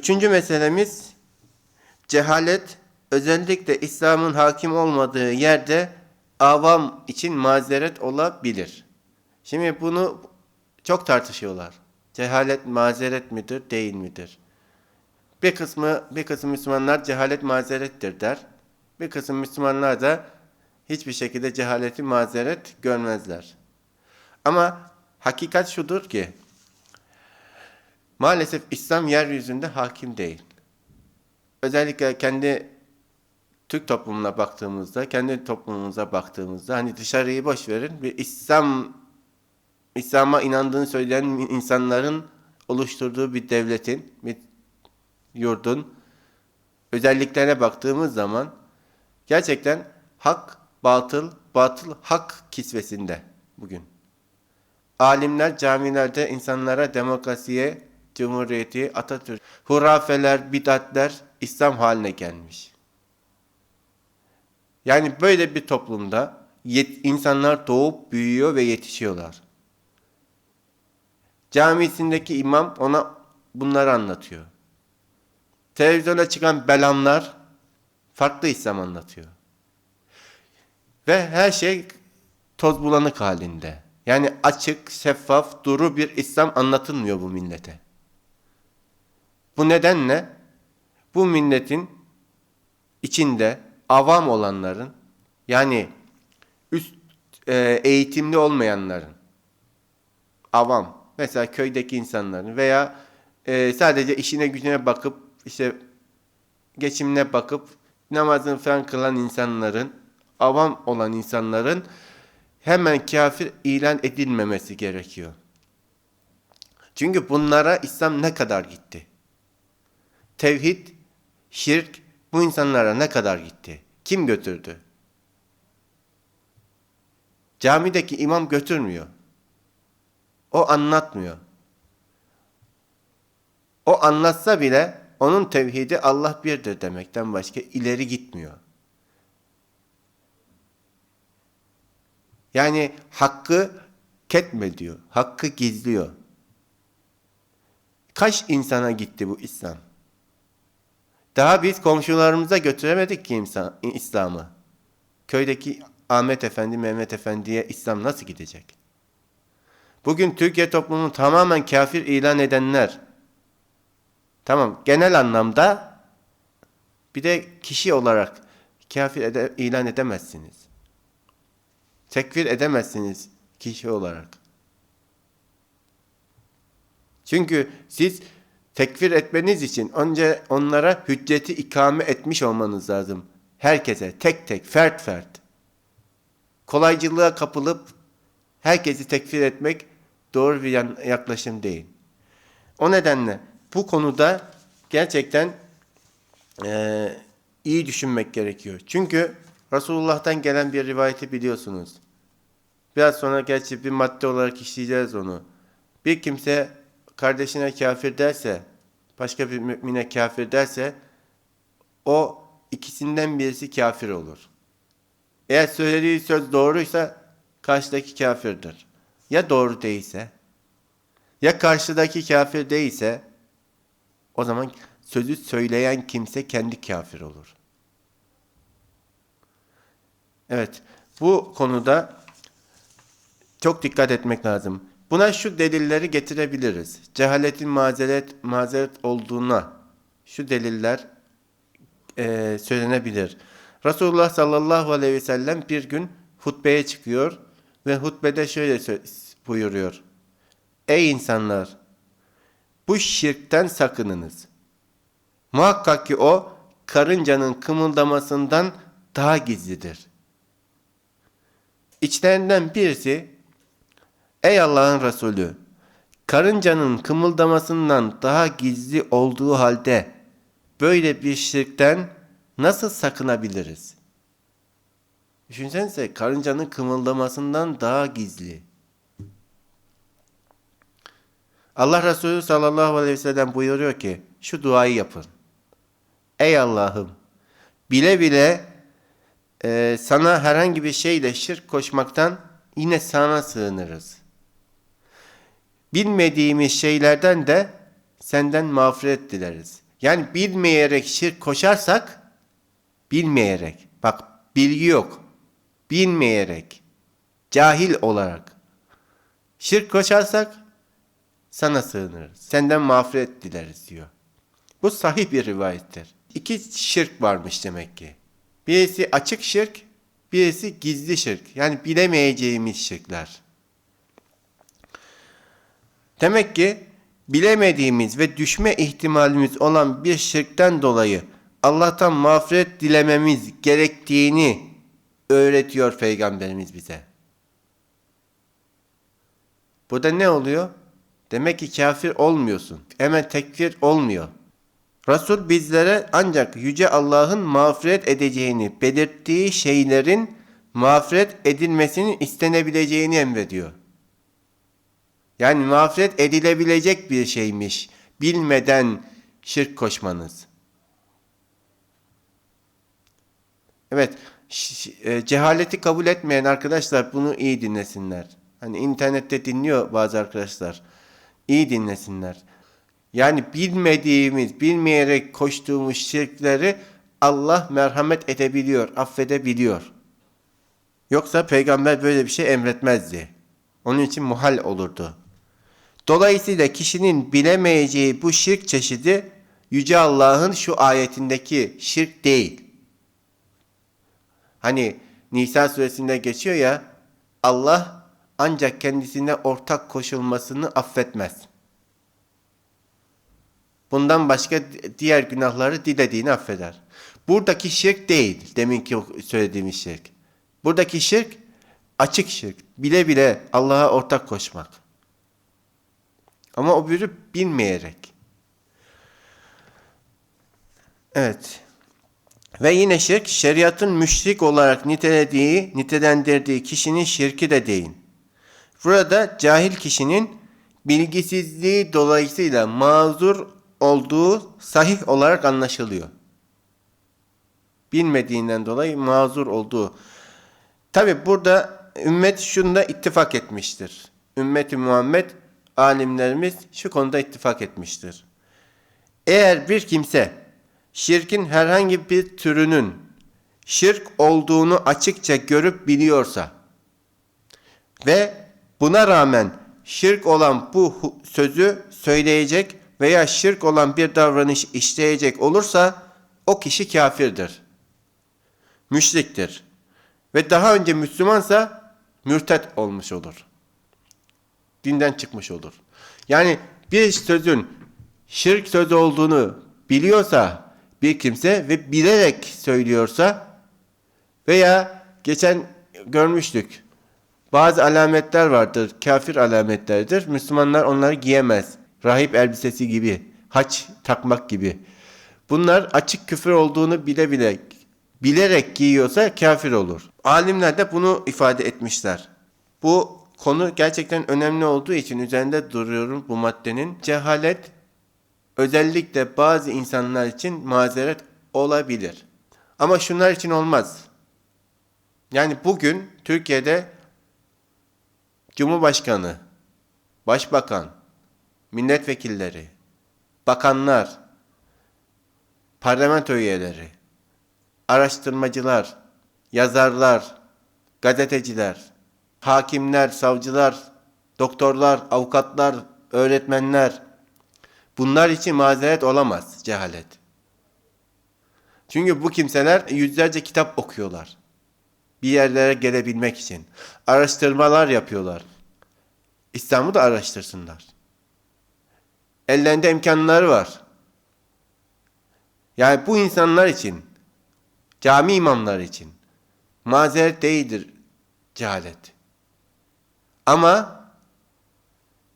Üçüncü meselemiz cehalet özellikle İslam'ın hakim olmadığı yerde avam için mazeret olabilir. Şimdi bunu çok tartışıyorlar. Cehalet mazeret midir, değil midir? Bir kısmı bir kısım Müslümanlar cehalet mazerettir der. Bir kısım Müslümanlar da hiçbir şekilde cehaleti mazeret görmezler. Ama hakikat şudur ki maalesef İslam yeryüzünde hakim değil. Özellikle kendi Türk toplumuna baktığımızda, kendi toplumumuza baktığımızda hani dışarıyı boş verin bir İslam İslam'a inandığını söyleyen insanların oluşturduğu bir devletin, bir yurdun özelliklerine baktığımız zaman gerçekten hak batıl, batıl hak kisvesinde bugün. Alimler camilerde insanlara demokrasiye, cumhuriyeti, Atatürk, hurafeler, bidatler İslam haline gelmiş. Yani böyle bir toplumda yet- insanlar doğup büyüyor ve yetişiyorlar. Camisindeki imam ona bunları anlatıyor. Televizyona çıkan belamlar farklı İslam anlatıyor. Ve her şey toz bulanık halinde. Yani açık, şeffaf, duru bir İslam anlatılmıyor bu millete. Bu nedenle bu milletin içinde avam olanların yani üst e, eğitimli olmayanların avam mesela köydeki insanların veya e, sadece işine gücüne bakıp işte geçimine bakıp namazını falan kılan insanların avam olan insanların hemen kafir ilan edilmemesi gerekiyor. Çünkü bunlara İslam ne kadar gitti? Tevhid, şirk bu insanlara ne kadar gitti? Kim götürdü? Camideki imam götürmüyor. O anlatmıyor. O anlatsa bile onun tevhidi Allah birdir demekten başka ileri gitmiyor. Yani hakkı ketme diyor. Hakkı gizliyor. Kaç insana gitti bu İslam? Daha biz komşularımıza götüremedik ki insan- İslam'ı. Köydeki Ahmet Efendi, Mehmet Efendi'ye İslam nasıl gidecek? Bugün Türkiye toplumunu tamamen kafir ilan edenler, tamam genel anlamda bir de kişi olarak kafir ede- ilan edemezsiniz. Tekfir edemezsiniz kişi olarak. Çünkü siz tekfir etmeniz için önce onlara hücceti ikame etmiş olmanız lazım. Herkese tek tek, fert fert. Kolaycılığa kapılıp herkesi tekfir etmek doğru bir yaklaşım değil. O nedenle bu konuda gerçekten eee, iyi düşünmek gerekiyor. Çünkü Resulullah'tan gelen bir rivayeti biliyorsunuz. Biraz sonra gerçi bir madde olarak işleyeceğiz onu. Bir kimse kardeşine kafir derse, başka bir mümine kafir derse, o ikisinden birisi kafir olur. Eğer söylediği söz doğruysa karşıdaki kafirdir. Ya doğru değilse, ya karşıdaki kafir değilse, o zaman sözü söyleyen kimse kendi kafir olur. Evet, bu konuda çok dikkat etmek lazım. Buna şu delilleri getirebiliriz. Cehaletin mazeret, mazeret olduğuna şu deliller eee, söylenebilir. Resulullah sallallahu aleyhi ve sellem bir gün hutbeye çıkıyor ve hutbede şöyle buyuruyor. Ey insanlar! Bu şirkten sakınınız. Muhakkak ki o karıncanın kımıldamasından daha gizlidir. İçlerinden birisi Ey Allah'ın Resulü! Karıncanın kımıldamasından daha gizli olduğu halde böyle bir şirkten nasıl sakınabiliriz? Düşünsenize karıncanın kımıldamasından daha gizli. Allah Resulü sallallahu aleyhi ve sellem buyuruyor ki şu duayı yapın. Ey Allah'ım bile bile e, sana herhangi bir şeyle şirk koşmaktan yine sana sığınırız. Bilmediğimiz şeylerden de senden mağfiret dileriz. Yani bilmeyerek şirk koşarsak bilmeyerek bak bilgi yok. Bilmeyerek cahil olarak şirk koşarsak sana sığınırız. Senden mağfiret dileriz diyor. Bu sahih bir rivayettir. İki şirk varmış demek ki. Birisi açık şirk, birisi gizli şirk. Yani bilemeyeceğimiz şirkler. Demek ki bilemediğimiz ve düşme ihtimalimiz olan bir şirkten dolayı Allah'tan mağfiret dilememiz gerektiğini öğretiyor Peygamberimiz bize. Burada ne oluyor? Demek ki kafir olmuyorsun. Hemen tekfir olmuyor. Resul bizlere ancak Yüce Allah'ın mağfiret edeceğini belirttiği şeylerin mağfiret edilmesinin istenebileceğini emrediyor. Yani mağfiret edilebilecek bir şeymiş. Bilmeden şirk koşmanız. Evet, e, cehaleti kabul etmeyen arkadaşlar bunu iyi dinlesinler. Hani internette dinliyor bazı arkadaşlar. İyi dinlesinler. Yani bilmediğimiz, bilmeyerek koştuğumuz şirkleri Allah merhamet edebiliyor, affedebiliyor. Yoksa peygamber böyle bir şey emretmezdi. Onun için muhal olurdu. Dolayısıyla kişinin bilemeyeceği bu şirk çeşidi Yüce Allah'ın şu ayetindeki şirk değil. Hani Nisa suresinde geçiyor ya Allah ancak kendisine ortak koşulmasını affetmez. Bundan başka diğer günahları dilediğini affeder. Buradaki şirk değil deminki söylediğimiz şirk. Buradaki şirk açık şirk. Bile bile Allah'a ortak koşmak. Ama o biri bilmeyerek. Evet. Ve yine şirk şeriatın müşrik olarak nitelediği, nitelendirdiği kişinin şirki de değil. Burada cahil kişinin bilgisizliği dolayısıyla mazur olduğu sahih olarak anlaşılıyor. Bilmediğinden dolayı mazur olduğu. Tabi burada ümmet şunda ittifak etmiştir. Ümmeti Muhammed alimlerimiz şu konuda ittifak etmiştir. Eğer bir kimse şirkin herhangi bir türünün şirk olduğunu açıkça görüp biliyorsa ve buna rağmen şirk olan bu sözü söyleyecek veya şirk olan bir davranış işleyecek olursa o kişi kafirdir. Müşriktir. Ve daha önce Müslümansa mürtet olmuş olur. Dinden çıkmış olur. Yani bir sözün şirk sözü olduğunu biliyorsa bir kimse ve bilerek söylüyorsa veya geçen görmüştük. Bazı alametler vardır, kafir alametlerdir. Müslümanlar onları giyemez. Rahip elbisesi gibi, haç takmak gibi. Bunlar açık küfür olduğunu bile bile bilerek giyiyorsa kafir olur. Alimler de bunu ifade etmişler. Bu konu gerçekten önemli olduğu için üzerinde duruyorum bu maddenin. Cehalet özellikle bazı insanlar için mazeret olabilir. Ama şunlar için olmaz. Yani bugün Türkiye'de Cumhurbaşkanı, Başbakan, milletvekilleri, bakanlar, parlamento üyeleri, araştırmacılar, yazarlar, gazeteciler, hakimler, savcılar, doktorlar, avukatlar, öğretmenler bunlar için mazeret olamaz cehalet. Çünkü bu kimseler yüzlerce kitap okuyorlar. Bir yerlere gelebilmek için. Araştırmalar yapıyorlar. İslam'ı da araştırsınlar. Ellerinde imkanları var. Yani bu insanlar için, cami imamları için mazeret değildir cehalet. Ama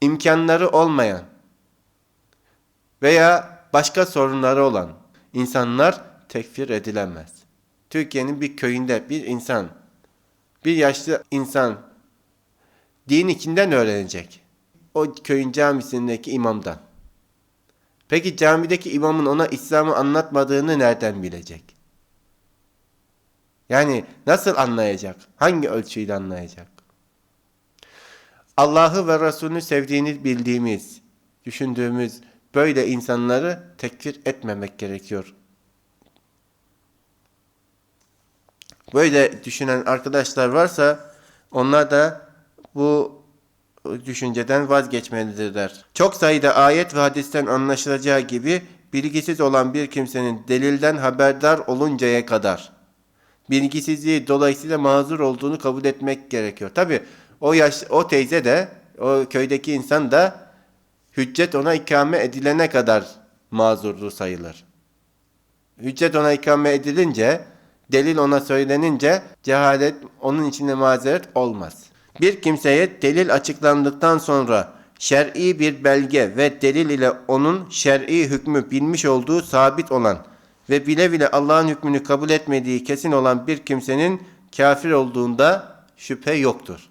imkanları olmayan veya başka sorunları olan insanlar tekfir edilemez. Türkiye'nin bir köyünde bir insan, bir yaşlı insan din içinden öğrenecek. O köyün camisindeki imamdan. Peki camideki imamın ona İslam'ı anlatmadığını nereden bilecek? Yani nasıl anlayacak? Hangi ölçüyle anlayacak? Allah'ı ve Resulünü sevdiğini bildiğimiz, düşündüğümüz böyle insanları tekfir etmemek gerekiyor. Böyle düşünen arkadaşlar varsa onlar da bu düşünceden vazgeçmelidirler. Çok sayıda ayet ve hadisten anlaşılacağı gibi bilgisiz olan bir kimsenin delilden haberdar oluncaya kadar bilgisizliği dolayısıyla mazur olduğunu kabul etmek gerekiyor. Tabi o yaş o teyze de o köydeki insan da hüccet ona ikame edilene kadar mazurlu sayılır. Hüccet ona ikame edilince, delil ona söylenince cehalet onun içinde mazeret olmaz. Bir kimseye delil açıklandıktan sonra şer'i bir belge ve delil ile onun şer'i hükmü bilmiş olduğu sabit olan ve bile bile Allah'ın hükmünü kabul etmediği kesin olan bir kimsenin kafir olduğunda şüphe yoktur.